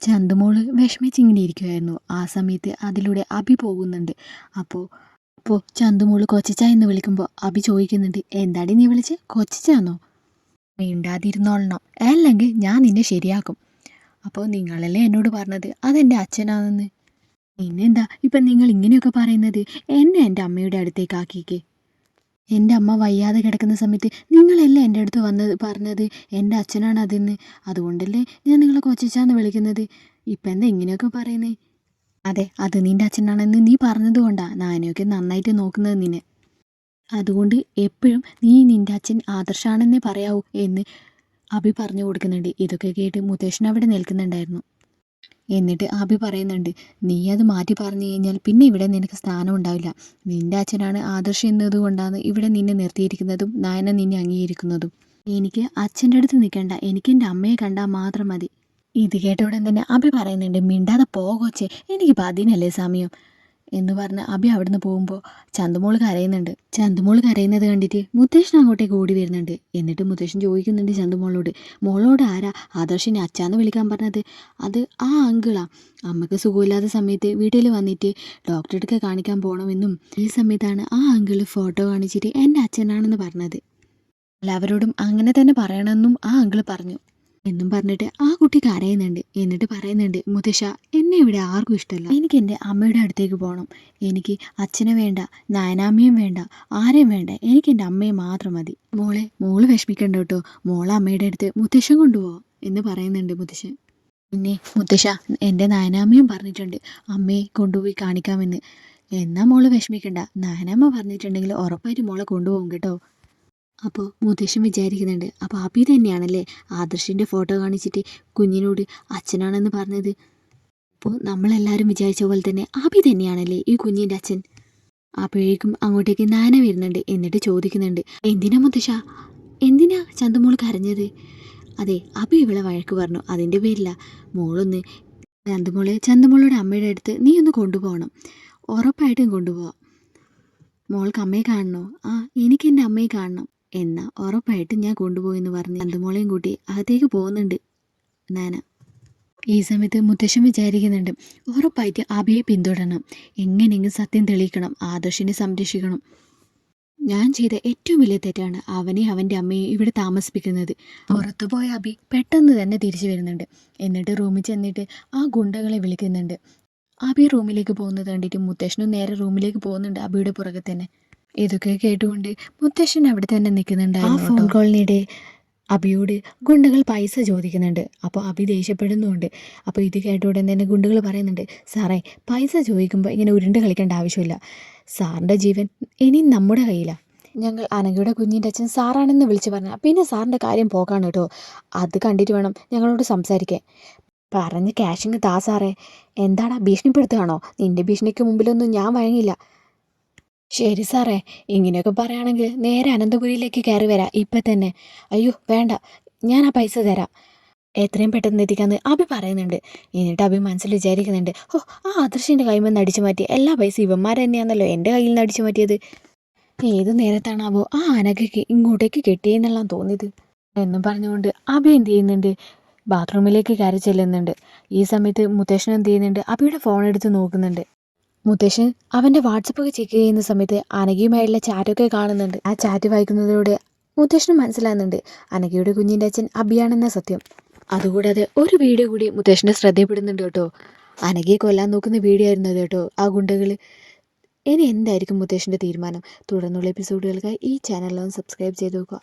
ചന്തുമോൾ വിഷമിച്ചിങ്ങനെ ഇരിക്കുമായിരുന്നു ആ സമയത്ത് അതിലൂടെ അഭി പോകുന്നുണ്ട്. അപ്പോൾ അപ്പോൾ ചന്തുമോൾ കൊച്ചിച്ച എന്ന് വിളിക്കുമ്പോൾ അഭി ചോദിക്കുന്നുണ്ട് എന്താടി നീ വിളിച്ച്? കൊച്ചിച്ചാന്നോ? മിണ്ടാതിരുന്നോളണം. അല്ലെങ്കിൽ ഞാൻ നിന്നെ ശരിയാക്കും. അപ്പോൾ നിങ്ങളല്ലേ എന്നോട് പറഞ്ഞത്? അതെന്റെ അച്ഛനാണെന്ന്. പിന്നെന്താ? ഇപ്പം നിങ്ങൾ ഇങ്ങനെയൊക്കെ പറയുന്നത് എന്നെ എന്റെ അമ്മയുടെ അടുത്തേക്ക് ആക്കിക്കേ എന്റെ അമ്മ വയ്യാതെ കിടക്കുന്ന സമയത്ത് നിങ്ങളല്ലേ എന്റെ അടുത്ത് വന്നത് പറഞ്ഞത്? എന്റെ അച്ഛനാണ് അതെന്ന്. അതുകൊണ്ടല്ലേ ഞാൻ നിങ്ങളെ കൊച്ചിച്ചാന്ന് വിളിക്കുന്നത്. ഇപ്പം എന്താ ഇങ്ങനെയൊക്കെ പറയുന്നേ? അതെ അത് നിന്റെ അച്ഛനാണെന്ന് നീ പറഞ്ഞത് കൊണ്ടാണ് നാനയൊക്കെ നന്നായിട്ട് നോക്കുന്നത് നിന്നെ. അതുകൊണ്ട് എപ്പോഴും നീ നിന്റെ അച്ഛൻ ആദർശാണെന്നേ പറയാവൂ എന്ന് അഭി പറഞ്ഞു കൊടുക്കുന്നുണ്ട്. ഇതൊക്കെ കേട്ട് മുത്തേഷൻ അവിടെ നിൽക്കുന്നുണ്ടായിരുന്നു. എന്നിട്ട് അഭി പറയുന്നുണ്ട് നീ അത് മാറ്റി പറഞ്ഞു കഴിഞ്ഞാൽ പിന്നെ ഇവിടെ നിനക്ക് സ്ഥാനം ഉണ്ടാവില്ല. നിന്റെ അച്ഛനാണ് ആദർശ് എന്നതുകൊണ്ടാണ് ഇവിടെ നിന്നെ നിർത്തിയിരിക്കുന്നതും നായന നിന്നെ അംഗീകരിക്കുന്നതും. എനിക്ക് അച്ഛന്റെ അടുത്ത് നിൽക്കണ്ട എനിക്ക് എന്റെ അമ്മയെ കണ്ടാൽ മാത്രം മതി. ഇത് കേട്ട ഉടൻ തന്നെ അഭി പറയുന്നുണ്ട് മിണ്ടാതെ പോകോച്ചേ എനിക്കിപ്പോൾ അതിനല്ലേ സമയം. എന്ന് പറഞ്ഞ് അഭി അവിടുന്ന് പോകുമ്പോൾ ചന്തുമോൾ കരയുന്നുണ്ട്. ചന്തുമോൾ കരയുന്നത് കണ്ടിട്ട് മുത്തേഷൻ അങ്ങോട്ടേക്ക് ഓടി വരുന്നുണ്ട്. എന്നിട്ട് മുത്തേഷൻ ചോദിക്കുന്നുണ്ട് ചന്തുമോളോട് മോളോട് ആരാ? ആദർശിനെ അച്ചാന്ന് വിളിക്കാൻ പറഞ്ഞത്? അത് ആ അങ്കിളാ. അമ്മയ്ക്ക് സുഖമില്ലാത്ത സമയത്ത് വീട്ടിൽ വന്നിട്ട് ഡോക്ടറെ അടുക്ക കാണിക്കാൻ പോകണമെന്നും ഈ സമയത്താണ് ആ അങ്കിൾ ഫോട്ടോ കാണിച്ചിട്ട് എന്റെ അച്ഛനാണെന്ന് പറഞ്ഞത്. എല്ലാവരോടും അങ്ങനെ തന്നെ പറയണമെന്നും ആ അങ്കിൾ പറഞ്ഞു. എന്നും പറഞ്ഞിട്ട് ആ കുട്ടി കരയുന്നുണ്ട്. എന്നിട്ട് പറയുന്നുണ്ട് മുത്തശ്ശ എന്നെ ഇവിടെ ആർക്കും ഇഷ്ടമല്ല എനിക്ക് എന്റെ അമ്മയുടെ അടുത്തേക്ക് പോകണം എനിക്ക് അച്ഛനെ വേണ്ട നയനാമ്മയും വേണ്ട ആരെയും വേണ്ട. എനിക്ക് എന്റെ അമ്മയെ മാത്രം മതി. മോളെ മോൾ വിഷമിക്കണ്ട കേട്ടോ. മോളെ അമ്മയുടെ അടുത്ത് മുത്തശ്ശൻ കൊണ്ടുപോകാം എന്ന് പറയുന്നുണ്ട് മുത്തശ്ശൻ. പിന്നെ മുത്തശ്ശ എന്റെ നയനാമ്മയും പറഞ്ഞിട്ടുണ്ട് അമ്മയെ കൊണ്ടുപോയി കാണിക്കാമെന്ന്. എന്നാ മോൾ വിഷമിക്കണ്ട. നയനാമ്മ പറഞ്ഞിട്ടുണ്ടെങ്കിൽ ഉറപ്പായിട്ട് മോളെ കൊണ്ടുപോകും കേട്ടോ. അപ്പോൾ മുത്തശ്ശൻ വിചാരിക്കുന്നുണ്ട് അപ്പോൾ അബി തന്നെയാണല്ലേ ആദർശിന്റെ ഫോട്ടോ കാണിച്ചിട്ട് കുഞ്ഞിനോട് അച്ഛനാണെന്ന് പറഞ്ഞത്? അപ്പോൾ നമ്മളെല്ലാവരും വിചാരിച്ച പോലെ തന്നെ അബി തന്നെയാണല്ലേ ഈ കുഞ്ഞിന്റെ അച്ഛൻ? അപ്പോഴേക്കും അങ്ങോട്ടേക്ക് നാന വരുന്നുണ്ട് എന്നിട്ട് ചോദിക്കുന്നുണ്ട് എന്തിനാ മുത്തശ്ശ? എന്തിനാ ചന്തുമോൾ കരഞ്ഞത്? അതെ അബി ഇവളെ വഴക്ക് പറഞ്ഞു അതിന്റെ പേരില്ല മോളൊന്ന് ചന്തുമോളെ ചന്തുമോളുടെ അമ്മയുടെ അടുത്ത് നീ ഒന്ന് കൊണ്ടുപോകണം. ഉറപ്പായിട്ടും കൊണ്ടുപോവാം. മോൾക്ക് അമ്മയെ കാണണോ? ആ എനിക്ക് എന്റെ അമ്മയെ കാണണം. എന്നാ ഉറപ്പായിട്ടും ഞാൻ കൊണ്ടുപോയെന്ന് പറഞ്ഞ് അന്തുമോളയും കൂട്ടി അകത്തേക്ക് പോകുന്നുണ്ട് നാന. ഈ സമയത്ത് മുത്തശ്ശൻ വിചാരിക്കുന്നുണ്ട് ഉറപ്പായിട്ട് അബിയെ പിന്തുടരണം. എങ്ങനെയെങ്കിലും സത്യം തെളിയിക്കണം ആദർശിനെ സംരക്ഷിക്കണം. ഞാൻ ചെയ്ത ഏറ്റവും വലിയ തെറ്റാണ് അവനെ അവന്റെ അമ്മയെ ഇവിടെ താമസിപ്പിക്കുന്നത്. പുറത്തുപോയ അബി പെട്ടെന്ന് തന്നെ തിരിച്ചു വരുന്നുണ്ട്. എന്നിട്ട് റൂമിൽ ചെന്നിട്ട് ആ ഗുണ്ടകളെ വിളിക്കുന്നുണ്ട്. അബി റൂമിലേക്ക് പോകുന്നത് കണ്ടിട്ട് മുത്തശ്ശനും നേരെ റൂമിലേക്ക് പോകുന്നുണ്ട് അബിയുടെ പുറകെ തന്നെ. ഇതൊക്കെ കേട്ടുകൊണ്ട് മുത്തശ്ശൻ അവിടെ തന്നെ നിൽക്കുന്നുണ്ടായിരുന്നു ആ ഫോൺ കോളിനിടെ അബിയോട് ഗുണ്ടകൾ പൈസ ചോദിക്കുന്നുണ്ട്. അപ്പോൾ അബി ദേഷ്യപ്പെടുന്നുണ്ട്. അപ്പോൾ ഇത് കേട്ട ഉടൻ തന്നെ ഗുണ്ടകൾ പറയുന്നുണ്ട് സാറേ പൈസ ചോദിക്കുമ്പോൾ ഇങ്ങനെ ഉരുണ്ട് കളിക്കേണ്ട ആവശ്യമില്ല. സാറിന്റെ ജീവൻ ഇനി നമ്മുടെ കയ്യിലാണ് ഞങ്ങൾ അനഘയുടെ കുഞ്ഞിന്റെ അച്ഛൻ സാറാണെന്ന് വിളിച്ച് പറഞ്ഞാൽ പിന്നെ സാറിന്റെ കാര്യം പോകാണ് കേട്ടോ. അത് കണ്ടിട്ട് വേണം ഞങ്ങളോട് സംസാരിക്കാൻ. പറഞ്ഞ് ക്യാഷിങ് താ സാറേ. എന്താടാ ഭീഷണിപ്പെടുത്തുകയാണോ? നിന്റെ ഭീഷണിക്ക് മുമ്പിലൊന്നും ഞാൻ വഴങ്ങില്ല. ശരി സാറേ ഇങ്ങനെയൊക്കെ പറയുകയാണെങ്കിൽ നേരെ അനന്തപുരിയിലേക്ക് കയറി വരാം ഇപ്പം തന്നെ. അയ്യോ വേണ്ട ഞാൻ ആ പൈസ തരാം. എത്രയും പെട്ടെന്ന് എത്തിക്കാന്ന് അഭി പറയുന്നുണ്ട്. എന്നിട്ട് അഭി മനസ്സിൽ വിചാരിക്കുന്നുണ്ട് ഓ ആ ആദർശിന്റെ നിന്ന് അടിച്ചു മാറ്റി എല്ലാ പൈസ ഇവന്മാർ തന്നെയാണല്ലോ എന്റെ കയ്യിൽ നിന്ന് അടിച്ചു മാറ്റിയത്. ഏത് നേരത്താണാവോ ആ അനഘയ്ക്ക് ഇങ്ങോട്ടേക്ക് കെട്ടിയെന്നെല്ലാം തോന്നിയത്. എന്നും പറഞ്ഞുകൊണ്ട് അഭി എന്ത് ചെയ്യുന്നുണ്ട്? ബാത്റൂമിലേക്ക് കയറി ചെല്ലുന്നുണ്ട്. ഈ സമയത്ത് മുത്തശ്ശൻ എന്ത് ചെയ്യുന്നുണ്ട്? അഭിയുടെ ഫോൺ എടുത്ത് നോക്കുന്നുണ്ട്. മുത്തശ്ശൻ അവന്റെ വാട്സപ്പൊക്കെ ചെക്ക് ചെയ്യുന്ന സമയത്ത് അനഘയുമായുള്ള ചാറ്റൊക്കെ കാണുന്നുണ്ട്. ആ ചാറ്റ് വായിക്കുന്നതിലൂടെ മുത്തശ്ശന് മനസ്സിലാകുന്നുണ്ട്. അനഘയുടെ കുഞ്ഞിന്റെ അച്ഛൻ അബിയാണെന്ന സത്യം. അതുകൂടാതെ ഒരു വീഡിയോ കൂടി മുത്തശ്ശന്റെ ശ്രദ്ധയപ്പെടുന്നുണ്ട് കേട്ടോ. അനഘയെ കൊല്ലാൻ നോക്കുന്ന വീഡിയോ ആയിരുന്നു കേട്ടോ. ആ ഗുണ്ടകൾ ഇനി എന്തായിരിക്കും മുത്തശ്ശന്റെ തീരുമാനം? തുടർന്നുള്ള എപ്പിസോഡുകൾക്കായി ഈ ചാനലിലൊന്ന് സബ്സ്ക്രൈബ് ചെയ്ത് നോക്കുക.